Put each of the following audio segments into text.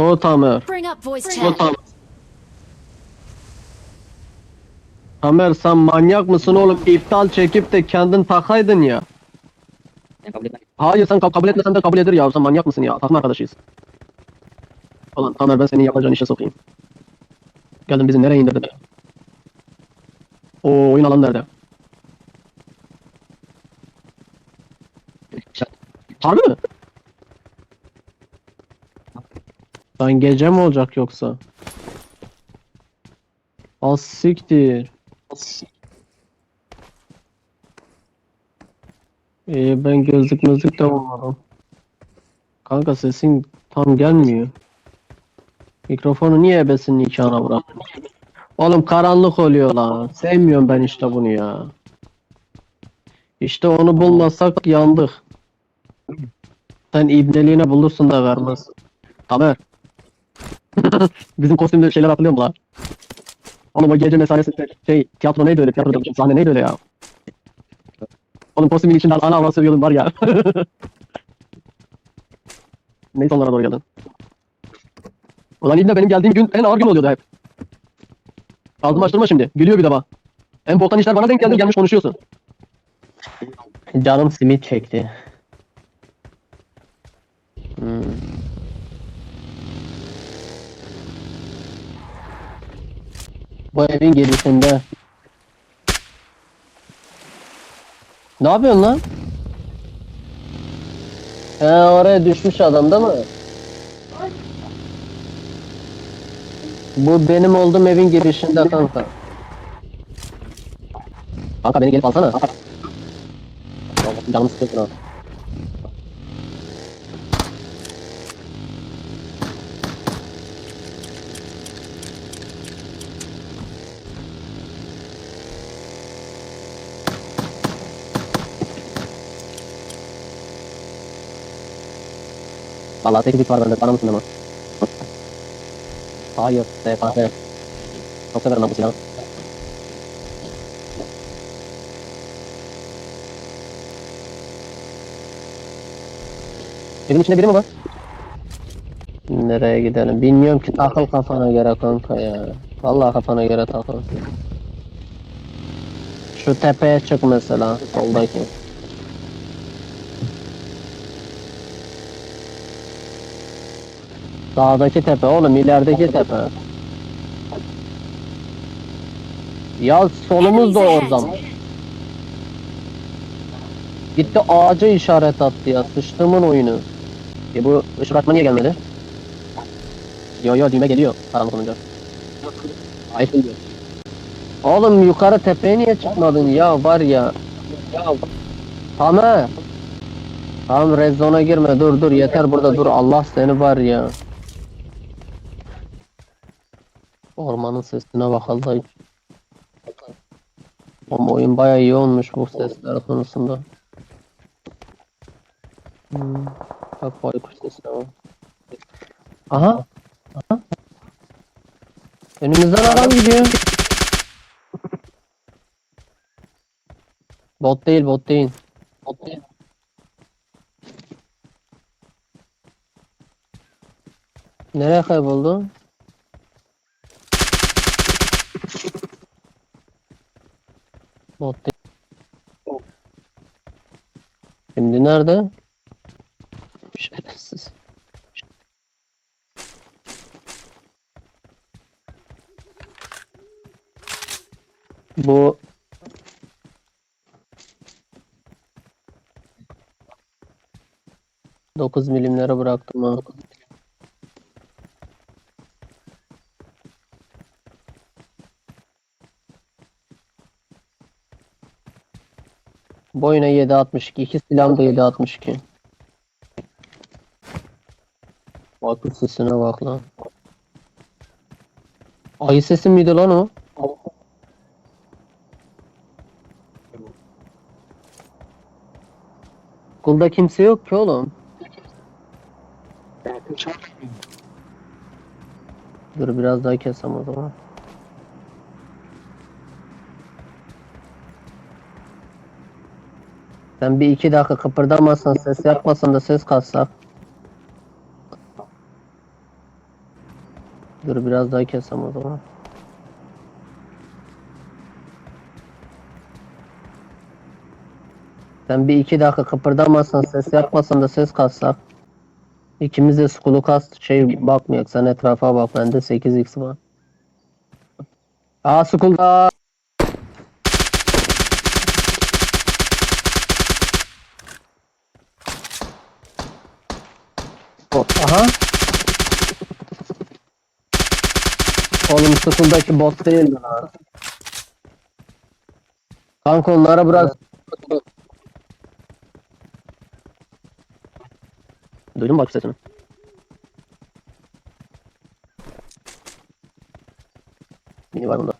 O Tamer. Bring up voice O chat. Tamer. Tamer sen manyak mısın oğlum? İptal çekip de kendin takaydın ya. Ben kabul etmem. Hayır sen ka- kabul etmesen de kabul eder ya. Sen manyak mısın ya? Takım arkadaşıyız. Ulan Tamer ben seni yapacağın işe sokayım. Geldin bizi nereye indirdin? O oyun alan nerede? Harbi mi? Lan gece mi olacak yoksa? Az siktir. Ee, ben gözlük mözlük de bulmadım. Kanka sesin tam gelmiyor. Mikrofonu niye ebesinin nikahına bıraktın? Oğlum karanlık oluyor lan. Sevmiyorum ben işte bunu ya. İşte onu bulmasak yandık. Sen ibneliğine bulursun da vermez. Tamer. Bizim kostümde şeyler hatırlıyor musun lan? Oğlum o gece mesaisi şey tiyatro neydi öyle tiyatro demişim sahne neydi öyle ya? Oğlum kostümün içinden ana avrat sövüyordum var ya. Neyse onlara doğru geldin. Ulan İbne benim geldiğim gün en ağır gün oluyordu hep. Ağzımı açtırma şimdi. Gülüyor bir de bak. En boktan işler bana denk geldi gelmiş konuşuyorsun. Canım simit çekti. Bu evin girişinde. Ne yapıyorsun lan? He oraya düşmüş adam değil mi? Bu benim olduğum evin girişinde kanka. Kanka beni gelip alsana. Canım sıkıyorsun. Vallahi tek bir var bende. Bana mısın ama? Hayır. SKS. Çok severim ben bu silahı. Evin içinde biri mi var? Nereye gidelim? Bilmiyorum ki takıl kafana göre kanka ya. Vallahi kafana göre takıl. Şu tepeye çık mesela soldaki. Sağdaki tepe oğlum ilerideki tepe. Ya solumuz da o zaman. Gitti ağaca işaret attı ya sıçtığımın oyunu. E bu ışık açma niye gelmedi? Yo yo düğme geliyor karanlık olunca. Ayıp diyor. Oğlum yukarı tepeye niye çıkmadın ya var ya. Ya. Tamam red zone'a girme dur dur yeter burada dur Allah seni var ya. Ormanın sesine bak Allah için. Ama oyun bayağı iyi olmuş bu sesler konusunda. Hmm. Bak baykuş sesine bak. Aha. Aha. Önümüzden adam gidiyor. Bot değil bot değil. Bot değil. Nereye kayboldu? Bot değil. Şimdi nerede? Şerefsiz. Bu Dokuz milimlere bıraktım ha. Boyuna 7.62. İki silahım da 7.62. Bak sesine bak lan. Ayı sesi miydi lan o? Okulda kimse yok ki oğlum. Dur biraz daha kesem o zaman. Sen bir iki dakika kıpırdamazsan ses yapmasan da ses kalsak. Dur biraz daha kesem o zaman. Sen bir iki dakika kıpırdamazsan ses yapmasan da ses kassak. İkimiz de skulu kas şey bakmayak. Sen etrafa bak. Bende 8x var. Aa skulda. O- Aha. Oğlum skuldaki bot değil mi lan? Kanka onlara bırak. Duydun mu bak sesini? Mini var bunda.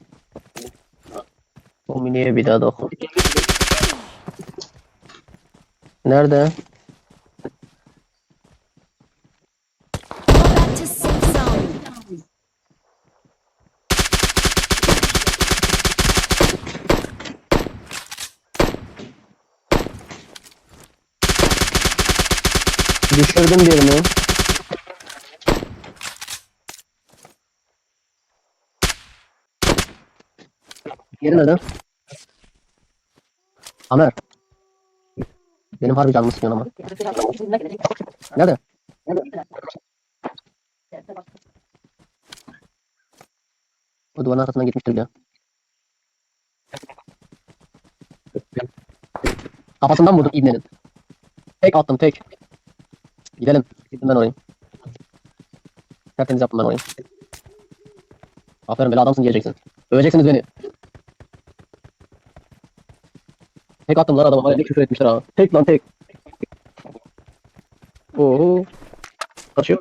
O miniye bir daha dokun. Nerede? Düşürdüm birini. Yeri nerede? Amer. Benim harbi canımı sıkıyorsun ama. Nerede? O duvarın arkasından gitmiştir bile. Kafasından vurdum ibnenin. Tek attım tek. Gidelim. Gittim ben orayı. Tertemiz yaptım ben orayı. Aferin böyle adamsın diyeceksin. Öveceksiniz beni. Tek attım lan adama. Ne küfür etmişler ha. Tek lan tek. Oo. Kaçıyor.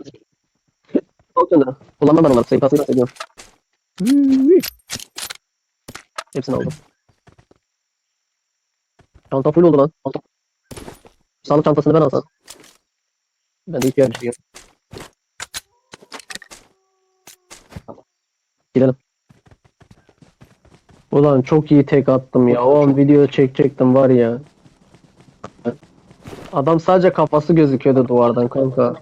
Al kendine. Kullanmam ben onları. Sayı pasını ediyorum. Hepsini aldım. Çanta full oldu lan. Sağlık çantasını ben alsam. Ben de bir şey yok. Gidelim. Ulan çok iyi tek attım ya. O an video çekecektim var ya. Adam sadece kafası gözüküyordu duvardan kanka.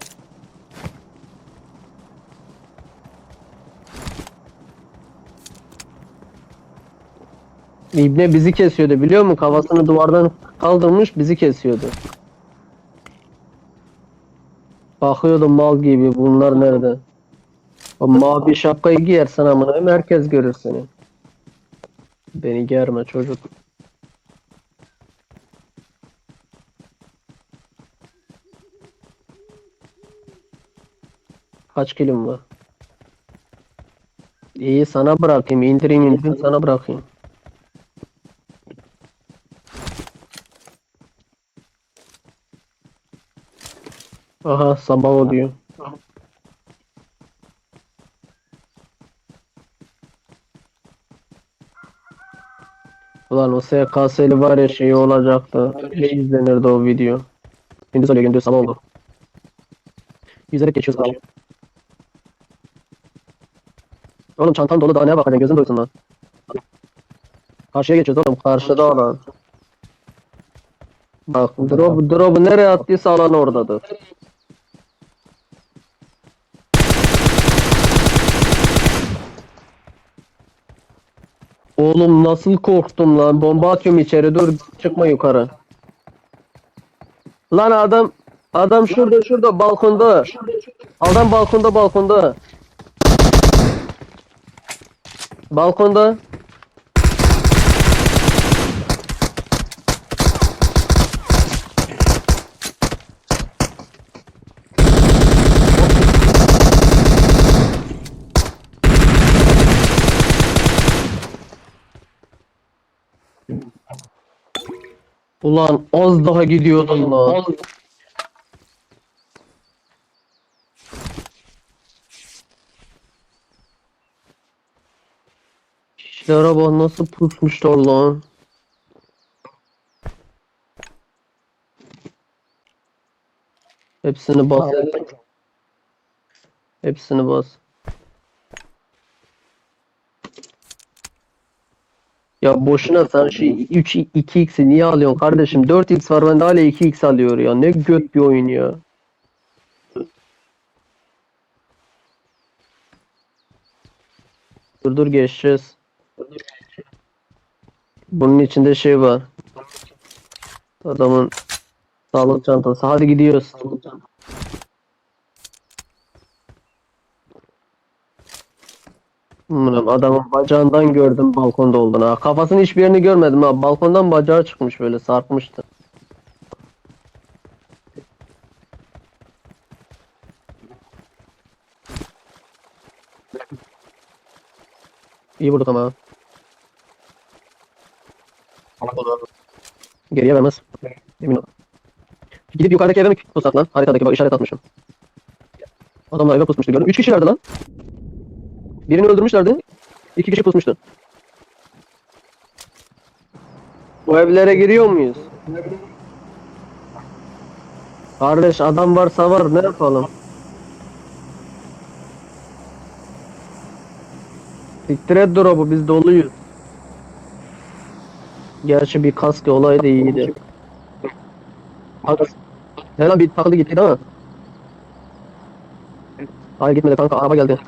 İbne bizi kesiyordu biliyor musun? Kafasını duvardan kaldırmış bizi kesiyordu. Bakıyordum mal gibi bunlar nerede? O mavi şapkayı giyersen amına koyayım, herkes görür seni. Beni germe çocuk. Kaç kilim var? İyi sana bırakayım. indireyim indireyim sana bırakayım. Aha sabah oluyor. Ulan o SKS'li var ya şey olacaktı. Ne izlenirdi o video. Şimdi söylüyor gündüz sabah oldu. Yüzerek geçiyoruz abi. Oğlum çantam dolu daha neye bakacaksın gözün doysun lan. Karşıya geçiyoruz oğlum karşıda alan. Bak drop, drop'u nereye attıysa alan oradadır. Oğlum nasıl korktum lan. Bomba atıyorum içeri. Dur çıkma yukarı. Lan adam adam şurada şurada balkonda. Adam balkonda balkonda. Balkonda. Ulan az daha gidiyordun lan. İşlere bak nasıl pusmuşlar lan. Hepsini bas. Hepsini bas. Ya boşuna sen şey 3 2x'i niye alıyorsun kardeşim? 4x var bende hala 2x alıyor ya. Ne göt bir oyun ya. Dur dur geçeceğiz. Bunun içinde şey var. Adamın sağlık çantası. Hadi gidiyoruz. Bilmiyorum, adamın bacağından gördüm balkonda olduğunu. Ha. Kafasının hiçbir yerini görmedim ha. Balkondan bacağı çıkmış böyle sarkmıştı. İyi vurduk ama. Geriye vermez. Emin ol. Gidip yukarıdaki eve mi pusat lan? Haritadaki bak işaret atmışım. Adamlar eve pusmuştu gördüm. Üç kişilerdi lan. Birini öldürmüşlerdi. İki kişi pusmuştu. Bu evlere giriyor muyuz? Kardeş adam varsa var ne yapalım? Siktir et drop'u biz doluyuz. Gerçi bir kask olaydı iyiydi. Kanka. Helal bir takılı gitti değil mi? Hayır gitmedi kanka araba geldi.